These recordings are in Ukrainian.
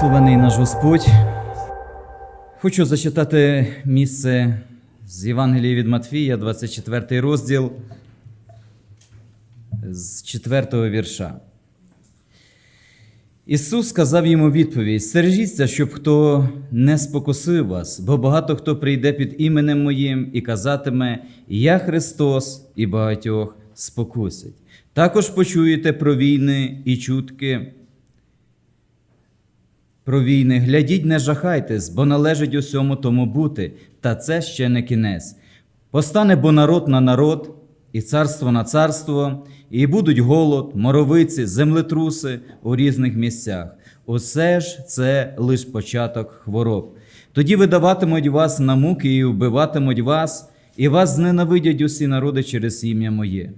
Благословений наш Господь. Хочу зачитати місце з Євангелії від Матфія, 24 розділ з 4 вірша. Ісус сказав йому відповідь: Стережіться, щоб хто не спокусив вас, бо багато хто прийде під іменем моїм і казатиме: Я Христос, і багатьох спокусить. Також почуєте про війни і чутки. Про війни, глядіть, не жахайтесь, бо належить усьому тому бути, та це ще не кінець. Постане бо народ на народ, і царство на царство, і будуть голод, моровиці, землетруси у різних місцях. Усе ж це лиш початок хвороб. Тоді видаватимуть вас на муки і вбиватимуть вас, і вас зненавидять усі народи через ім'я моє.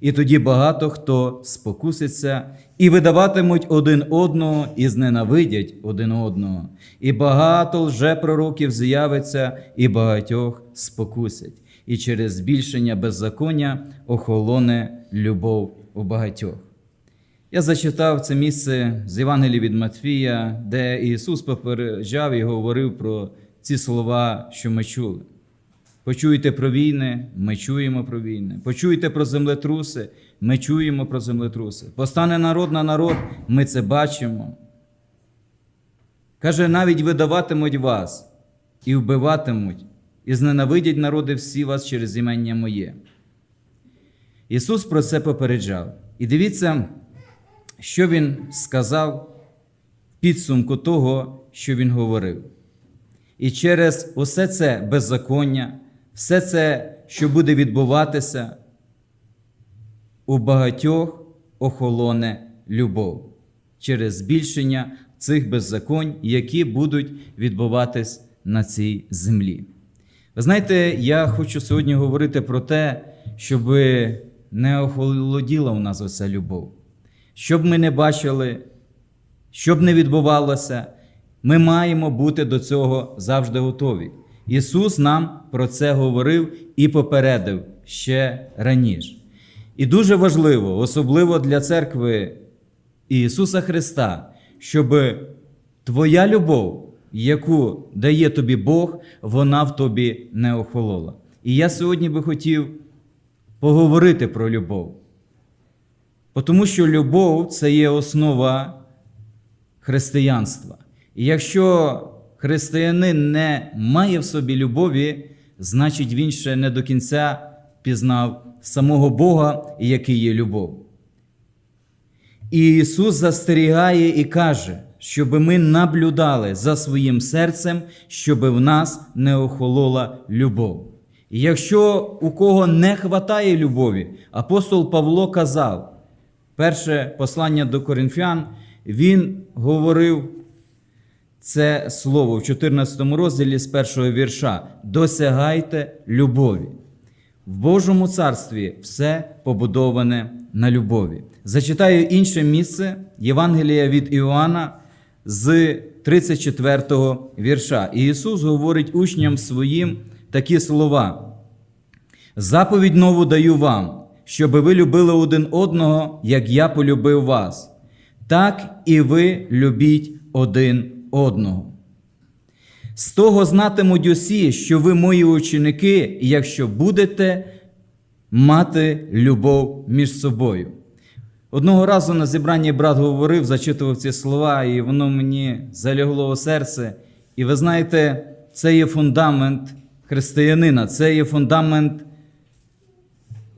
І тоді багато хто спокуситься, і видаватимуть один одного, і зненавидять один одного. І багато лжепророків з'явиться, і багатьох спокусять. І через збільшення беззаконня охолоне любов у багатьох. Я зачитав це місце з Євангелії від Матфія, де Ісус попереджав і говорив про ці слова, що ми чули. Почуєте про війни, ми чуємо про війни. Почуєте про землетруси, ми чуємо про землетруси. Постане народ на народ, ми це бачимо. Каже, навіть видаватимуть вас і вбиватимуть, і зненавидять народи всі вас через імення моє. Ісус про це попереджав. І дивіться, що Він сказав в підсумку того, що Він говорив. І через усе це беззаконня, все це, що буде відбуватися, у багатьох охолоне любов через збільшення цих беззаконь, які будуть відбуватись на цій землі. Ви знаєте, я хочу сьогодні говорити про те, щоб не охолоділа у нас оця любов, щоб ми не бачили, щоб не відбувалося. Ми маємо бути до цього завжди готові. Ісус нам про це говорив і попередив ще раніше. І дуже важливо, особливо для церкви Ісуса Христа, щоб Твоя любов, яку дає тобі Бог, вона в тобі не охолола. І я сьогодні би хотів поговорити про любов. Тому що любов це є основа християнства. І якщо християнин не має в собі любові, значить він ще не до кінця пізнав самого Бога, який є любов. І Ісус застерігає і каже, щоб ми наблюдали за своїм серцем, щоб в нас не охолола любов. І якщо у кого не хватає любові, апостол Павло казав, перше послання до Коринфян, він говорив це слово в 14 розділі з першого вірша: досягайте любові. В Божому царстві все побудоване на любові. Зачитаю інше місце Євангелія від Іоанна з 34 вірша. І Ісус говорить учням своїм такі слова. Заповідь нову даю вам, щоб ви любили один одного, як я полюбив вас. Так і ви любіть один одного. З того знатимуть усі, що ви мої ученики, якщо будете мати любов між собою. Одного разу на зібранні брат говорив, зачитував ці слова, і воно мені залягло у серце. І ви знаєте, це є фундамент християнина, це є фундамент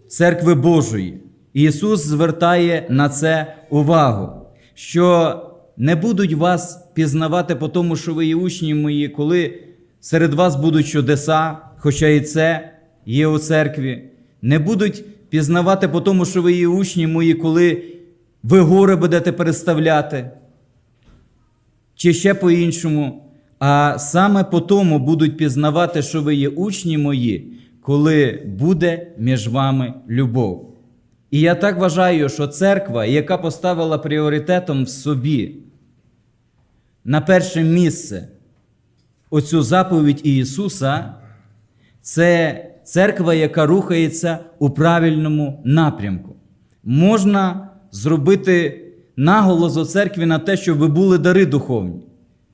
церкви Божої. І Ісус звертає на це увагу, що не будуть вас пізнавати по тому, що ви є учні мої, коли серед вас будуть чудеса, хоча і це є у церкві. Не будуть пізнавати по тому, що ви є учні мої, коли ви гори будете переставляти, чи ще по-іншому. А саме по тому будуть пізнавати, що ви є учні мої, коли буде між вами любов. І я так вважаю, що церква, яка поставила пріоритетом в собі на перше місце оцю заповідь Ісуса, це церква, яка рухається у правильному напрямку. Можна зробити наголос у церкві на те, щоб були дари духовні.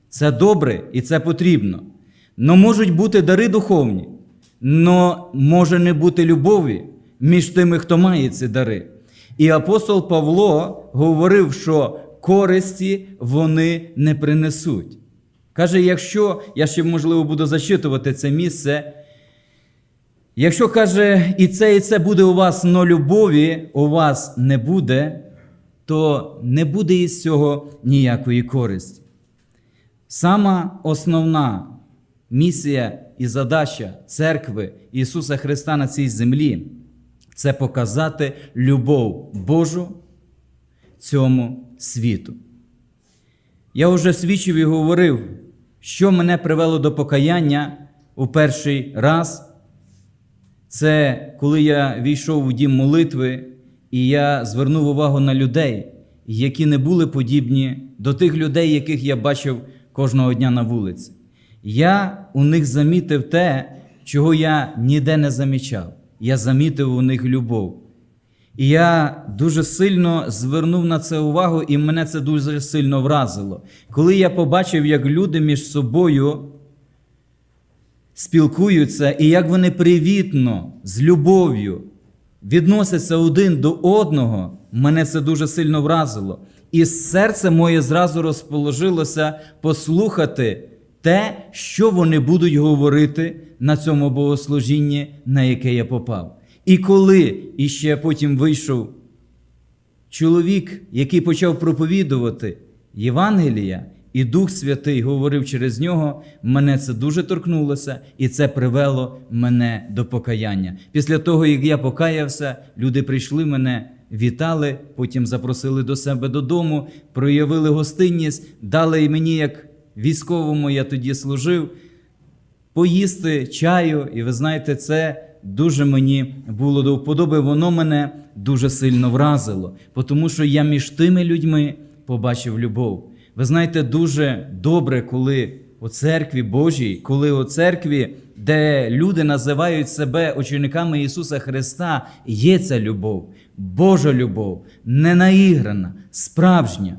Це добре і це потрібно. Но можуть бути дари духовні, но може не бути любові між тими, хто має ці дари. І апостол Павло говорив, що користі вони не принесуть. Каже, якщо, я ще можливо буду зачитувати це місце, якщо каже, і це, і це буде у вас, но любові у вас не буде, то не буде із цього ніякої користі. Сама основна місія і задача церкви Ісуса Христа на цій землі це показати любов Божу цьому світу. Я вже свідчив і говорив, що мене привело до покаяння у перший раз. Це коли я війшов у дім молитви, і я звернув увагу на людей, які не були подібні до тих людей, яких я бачив кожного дня на вулиці. Я у них замітив те, чого я ніде не замічав. Я замітив у них любов. І я дуже сильно звернув на це увагу, і мене це дуже сильно вразило. Коли я побачив, як люди між собою спілкуються, і як вони привітно, з любов'ю відносяться один до одного, мене це дуже сильно вразило. І серце моє зразу розположилося послухати те, що вони будуть говорити на цьому богослужінні, на яке я попав. І коли іще потім вийшов чоловік, який почав проповідувати Євангелія, і Дух Святий говорив через нього, мене це дуже торкнулося, і це привело мене до покаяння. Після того, як я покаявся, люди прийшли мене, вітали, потім запросили до себе додому, проявили гостинність, дали і мені, як військовому, я тоді служив, поїсти чаю, і ви знаєте, це дуже мені було до вподоби, воно мене дуже сильно вразило, тому що я між тими людьми побачив любов. Ви знаєте, дуже добре, коли у церкві Божій, коли у церкві, де люди називають себе учениками Ісуса Христа, є ця любов, Божа любов, не наіграна, справжня,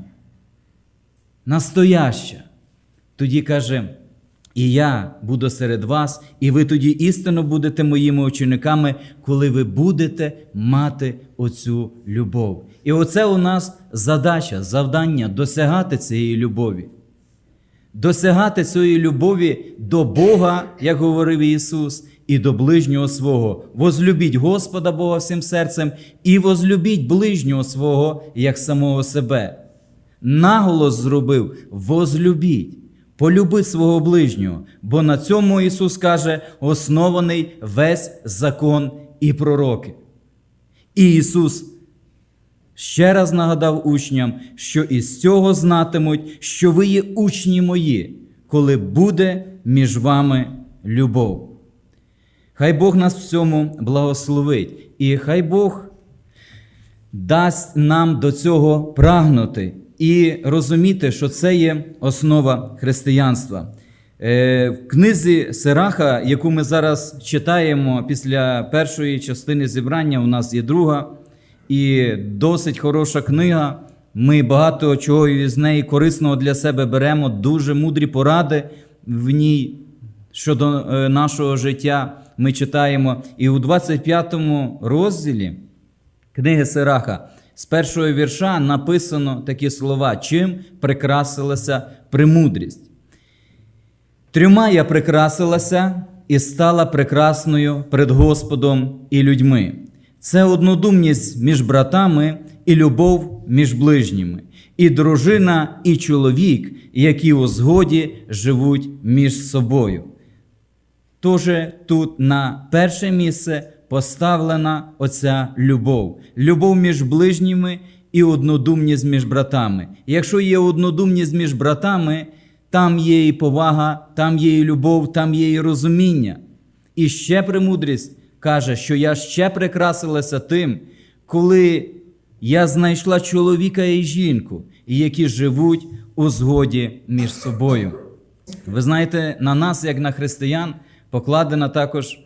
настояща. Тоді каже, і я буду серед вас, і ви тоді істинно будете моїми учениками, коли ви будете мати оцю любов. І оце у нас задача, завдання досягати цієї любові. Досягати цієї любові до Бога, як говорив Ісус, і до ближнього свого. Возлюбіть Господа Бога всім серцем, і возлюбіть ближнього свого, як самого себе. Наголос зробив: возлюбіть. Полюби свого ближнього, бо на цьому Ісус каже, оснований весь закон і пророки. І Ісус ще раз нагадав учням, що із цього знатимуть, що ви є учні мої, коли буде між вами любов. Хай Бог нас в цьому благословить, і хай Бог дасть нам до цього прагнути і розуміти, що це є основа християнства. Е, В книзі Сираха, яку ми зараз читаємо після першої частини зібрання, у нас є друга і досить хороша книга. Ми багато чого з неї корисного для себе беремо, дуже мудрі поради в ній щодо е, нашого життя. Ми читаємо. І у 25 розділі книги Сираха з першого вірша написано такі слова, чим прикрасилася премудрість. Трьома я прикрасилася і стала прекрасною перед Господом і людьми. Це однодумність між братами і любов між ближніми, і дружина, і чоловік, які у згоді живуть між собою. Тож тут на перше місце поставлена оця любов, любов між ближніми і однодумність між братами. Якщо є однодумність між братами, там є і повага, там є і любов, там є і розуміння. І ще премудрість каже, що я ще прикрасилася тим, коли я знайшла чоловіка і жінку, які живуть у згоді між собою. Ви знаєте, на нас, як на християн, покладена також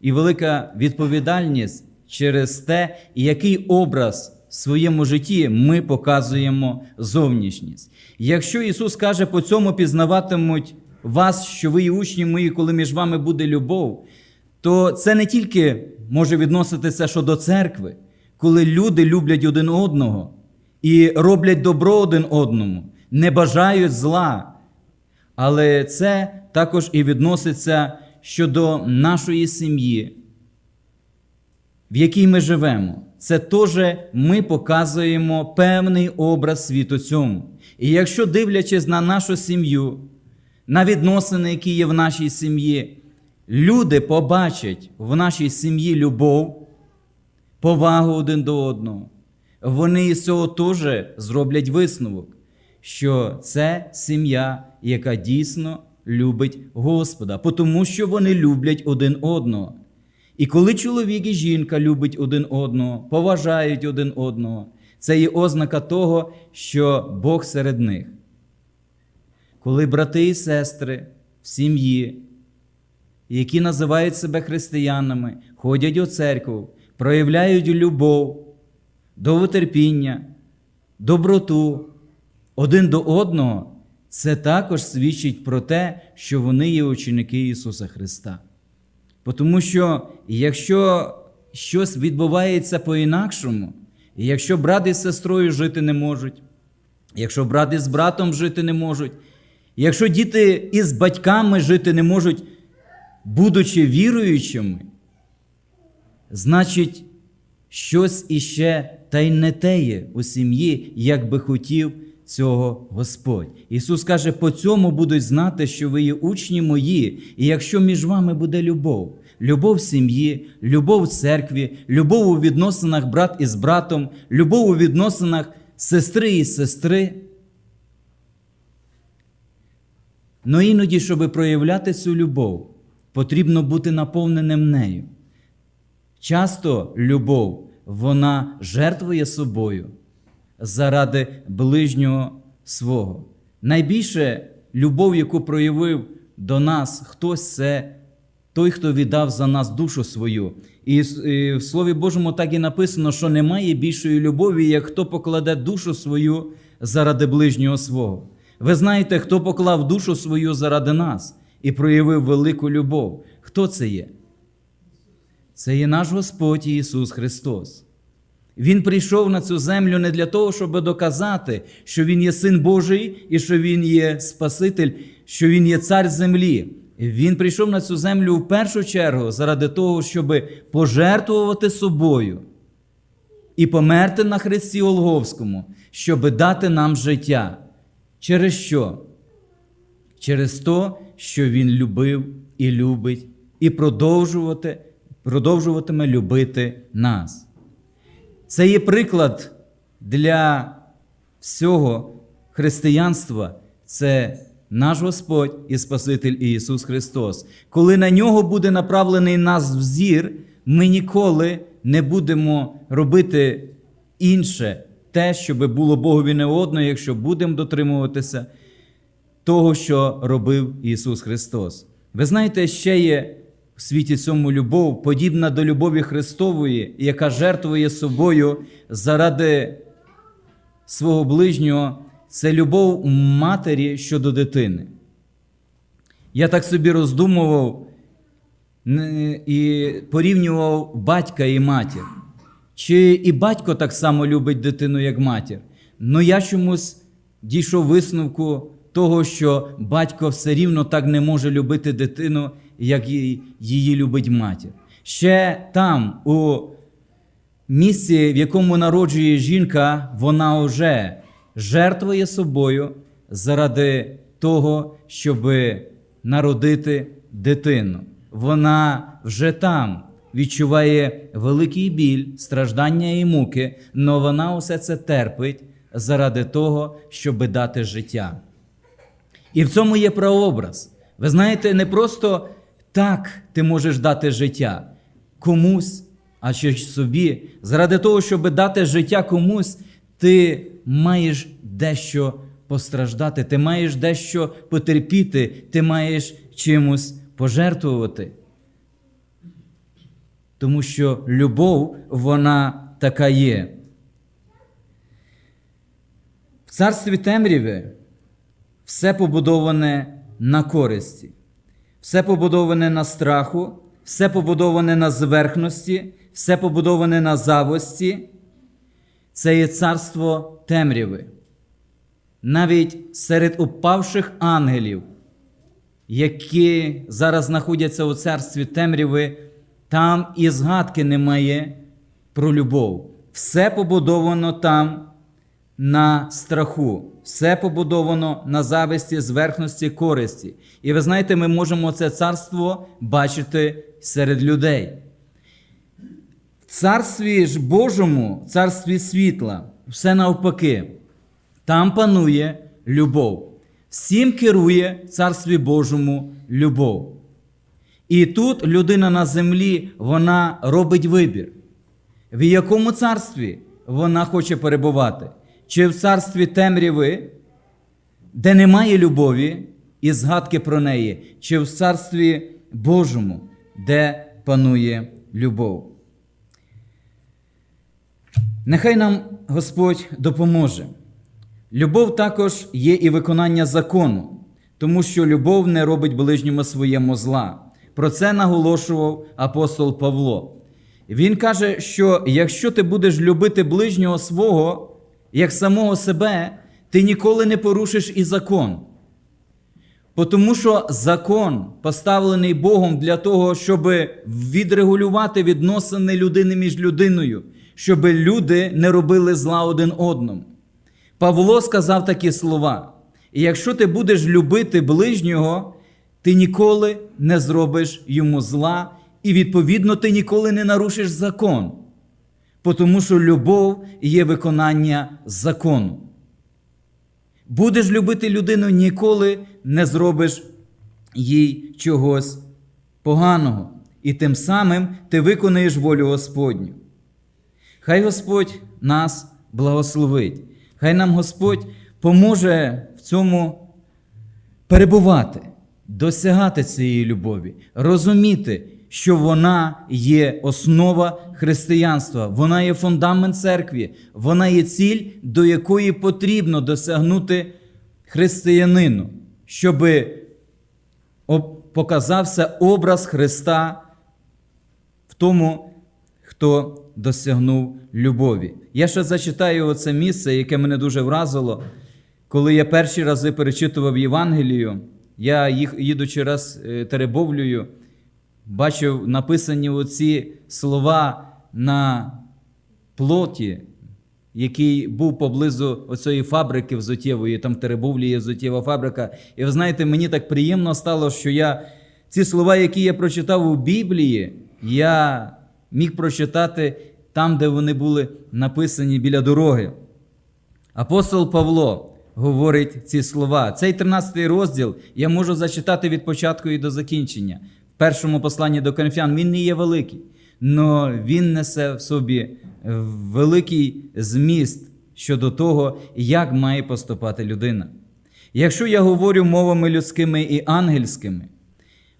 і велика відповідальність через те, який образ в своєму житті ми показуємо зовнішність. Якщо Ісус каже, по цьому пізнаватимуть вас, що ви є учні мої, коли між вами буде любов, то це не тільки може відноситися щодо церкви, коли люди люблять один одного і роблять добро один одному, не бажають зла. Але це також і відноситься щодо нашої сім'ї, в якій ми живемо. Це теж ми показуємо певний образ світу цьому. І якщо дивлячись на нашу сім'ю, на відносини, які є в нашій сім'ї, люди побачать в нашій сім'ї любов, повагу один до одного, вони із цього теж зроблять висновок, що це сім'я, яка дійсно любить Господа, тому що вони люблять один одного. І коли чоловік і жінка любить один одного, поважають один одного, це є ознака того, що Бог серед них. Коли брати і сестри в сім'ї, які називають себе християнами, ходять у церкву, проявляють любов, довготерпіння, доброту один до одного, це також свідчить про те, що вони є ученики Ісуса Христа. Тому що якщо щось відбувається по-інакшому, якщо брат із сестрою жити не можуть, якщо брат із братом жити не можуть, якщо діти із батьками жити не можуть, будучи віруючими, значить, щось іще та й не теє у сім'ї, як би хотів цього Господь. Ісус каже, по цьому будуть знати, що ви є учні мої, і якщо між вами буде любов, любов в сім'ї, любов в церкві, любов у відносинах брат із братом, любов у відносинах сестри і сестри. Но іноді, щоб проявляти цю любов, потрібно бути наповненим нею. Часто любов, вона жертвує собою заради ближнього свого. Найбільше любов, яку проявив до нас хтось, це той, хто віддав за нас душу свою. І в Слові Божому так і написано, що немає більшої любові, як хто покладе душу свою заради ближнього свого. Ви знаєте, хто поклав душу свою заради нас і проявив велику любов. Хто це є? Це є наш Господь Ісус Христос. Він прийшов на цю землю не для того, щоб доказати, що Він є Син Божий і що Він є Спаситель, що Він є цар землі. Він прийшов на цю землю в першу чергу заради того, щоб пожертвувати собою і померти на Христі Олговському, щоб дати нам життя. Через що? Через те, що Він любив і любить, і продовжувати, продовжуватиме любити нас. Це є приклад для всього християнства. Це наш Господь і Спаситель Ісус Христос. Коли на нього буде направлений нас взір, ми ніколи не будемо робити інше, те, щоб було Богові неодно, якщо будемо дотримуватися того, що робив Ісус Христос. Ви знаєте, ще є в світі цьому любов, подібна до любові Христової, яка жертвує собою заради свого ближнього, це любов матері щодо дитини. Я так собі роздумував і порівнював батька і матір. Чи і батько так само любить дитину, як матір? Ну я чомусь дійшов висновку того, що батько все рівно так не може любити дитину, як її любить матір. Ще там, у місці, в якому народжує жінка, вона вже жертвує собою заради того, щоб народити дитину. Вона вже там відчуває великий біль, страждання і муки, але вона усе це терпить заради того, щоб дати життя. І в цьому є прообраз. Ви знаєте, не просто так ти можеш дати життя комусь, а ще собі. Заради того, щоб дати життя комусь, ти маєш дещо постраждати, ти маєш дещо потерпіти, ти маєш чимось пожертвувати. Тому що любов, вона така є. В царстві темряви все побудоване на користі, все побудоване на страху, все побудоване на зверхності, все побудоване на завості. Це є царство темряви. Навіть серед упавших ангелів, які зараз знаходяться у царстві темряви, там і згадки немає про любов. Все побудовано там на страху, все побудовано на зависті, зверхності, користі. І ви знаєте, ми можемо це царство бачити серед людей. В царстві ж Божому, в царстві світла, все навпаки. Там панує любов. Всім керує в царстві Божому любов. І тут людина на землі вона робить вибір. В якому царстві вона хоче перебувати? Чи в царстві темряви, де немає любові і згадки про неї, чи в царстві Божому, де панує любов? Нехай нам Господь допоможе. Любов також є і виконання закону, тому що любов не робить ближньому своєму зла. Про це наголошував апостол Павло. Він каже, що якщо ти будеш любити ближнього свого, як самого себе, ти ніколи не порушиш і закон. Тому що закон поставлений Богом для того, щоб відрегулювати відносини людини між людиною, щоб люди не робили зла один одному. Павло сказав такі слова: і якщо ти будеш любити ближнього, ти ніколи не зробиш йому зла, і відповідно ти ніколи не нарушиш закон. Тому що любов є виконання закону. Будеш любити людину, ніколи не зробиш їй чогось поганого. І тим самим ти виконаєш волю Господню. Хай Господь нас благословить. Хай нам Господь поможе в цьому перебувати, досягати цієї любові, розуміти, що вона є основа християнства, вона є фундамент церкви, вона є ціль, до якої потрібно досягнути християнину, щоб показався образ Христа в тому, хто досягнув любові. Я ще зачитаю оце місце, яке мене дуже вразило. Коли я перші рази перечитував Євангелію, я їх, їдучи раз е, Теребовлею, бачив написані оці слова на плоті, який був поблизу оцієї фабрики взуттєвої, там в Теребовлі є взуттєва фабрика. І ви знаєте, мені так приємно стало, що я ці слова, які я прочитав у Біблії, я міг прочитати там, де вони були написані біля дороги. Апостол Павло говорить ці слова. Цей 13 розділ я можу зачитати від початку і до закінчення. Першому посланні до Коринфян він не є великий, але він несе в собі великий зміст щодо того, як має поступати людина. Якщо я говорю мовами людськими і ангельськими,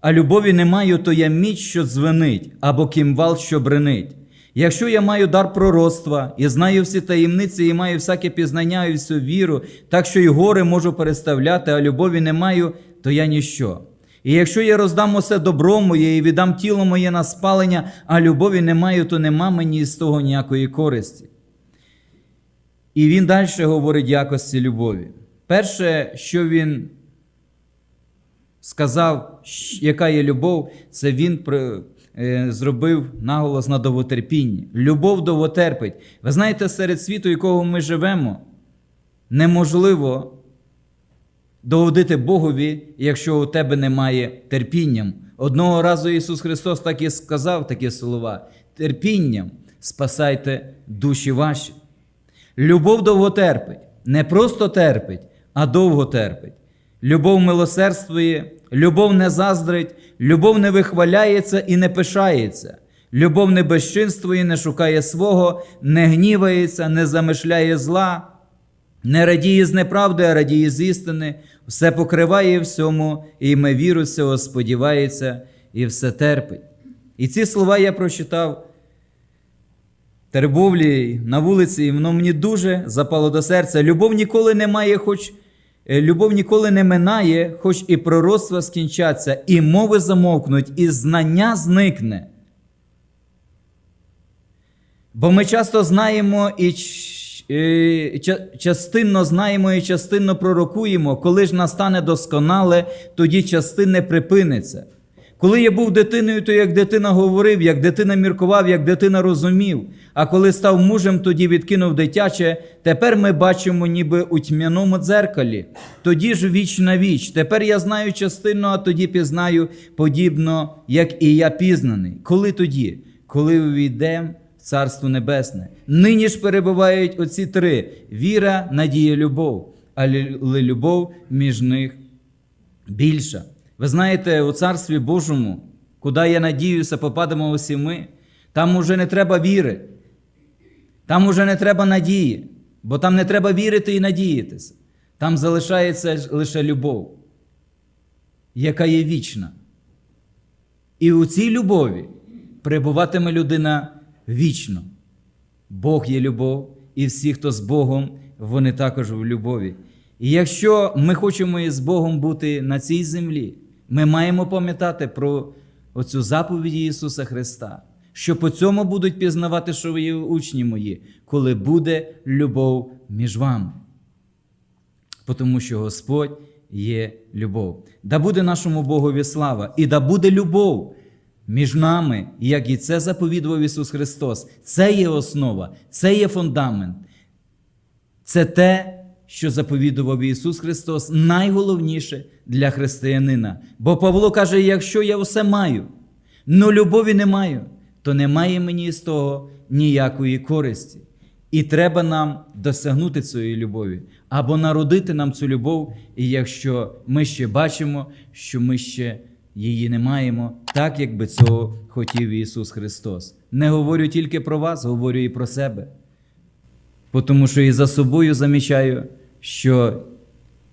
а любові не маю, то я міч, що дзвенить, або кімвал, що бренить. Якщо я маю дар пророцтва і знаю всі таємниці, і маю всяке пізнання і всю віру, так що й гори можу переставляти, а любові не маю, то я ніщо. І якщо я роздам усе добро моє і віддам тіло моє на спалення, а любові не маю, то нема мені з того ніякої користі. І він далі говорить якості любові. Перше, що він сказав, яка є любов, це він зробив наголос на довготерпінні. Любов довготерпить. Ви знаєте, серед світу, якого ми живемо, неможливо догодити Богові, якщо у тебе немає терпінням. Одного разу Ісус Христос так і сказав такі слова: терпінням спасайте душі ваші. Любов довго терпить, не просто терпить, а довго терпить. Любов милосердствує, любов не заздрить, любов не вихваляється і не пишається. Любов не безчинствує, не шукає свого, не гнівається, не замишляє зла, не радіє з неправди, а радіє з істини, все покриває всьому, і ми віру всього сподівається, і все терпить. І ці слова я прочитав Тербовлі на вулиці, і воно мені дуже запало до серця. Любов ніколи не має, хоч е, любов ніколи не минає, хоч і пророцтва скінчаться, і мови замовкнуть, і знання зникне. Бо ми часто знаємо і частинно знаємо і частинно пророкуємо, коли ж настане досконале, тоді частинне припиниться. Коли я був дитиною, то як дитина говорив, як дитина міркував, як дитина розумів. А коли став мужем, тоді відкинув дитяче. Тепер ми бачимо, ніби у тьмяному дзеркалі. Тоді ж віч на віч. Тепер я знаю частину, а тоді пізнаю подібно, як і я пізнаний. Коли тоді? Коли увійдемо Царство Небесне. Нині ж перебувають оці три: віра, надія, любов, але любов між них більша. Ви знаєте, у Царстві Божому, куди я надіюся, попадемо усі ми, там уже не треба віри, там уже не треба надії, бо там не треба вірити і надіятися. Там залишається лише любов, яка є вічна. І у цій любові перебуватиме людина вічно. Бог є любов, і всі, хто з Богом, вони також в любові. І якщо ми хочемо із Богом бути на цій землі, ми маємо пам'ятати про оцю заповідь Ісуса Христа, що по цьому будуть пізнавати, що ви є учні мої, коли буде любов між вами. Тому що Господь є любов. Да буде нашому Богові слава, і да буде любов між нами, як і це заповідував Ісус Христос. Це є основа, це є фундамент. Це те, що заповідував Ісус Христос, найголовніше для християнина. Бо Павло каже: якщо я все маю, но любові не маю, то немає мені з того ніякої користі. І треба нам досягнути цієї любові або народити нам цю любов, і якщо ми ще бачимо, що ми ще її не маємо, так як би цього хотів Ісус Христос. Не говорю тільки про вас, говорю і про себе. Тому що і за собою замічаю, що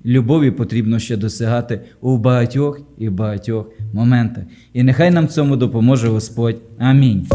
любові потрібно ще досягати у багатьох і багатьох моментах. І нехай нам цьому допоможе Господь. Амінь.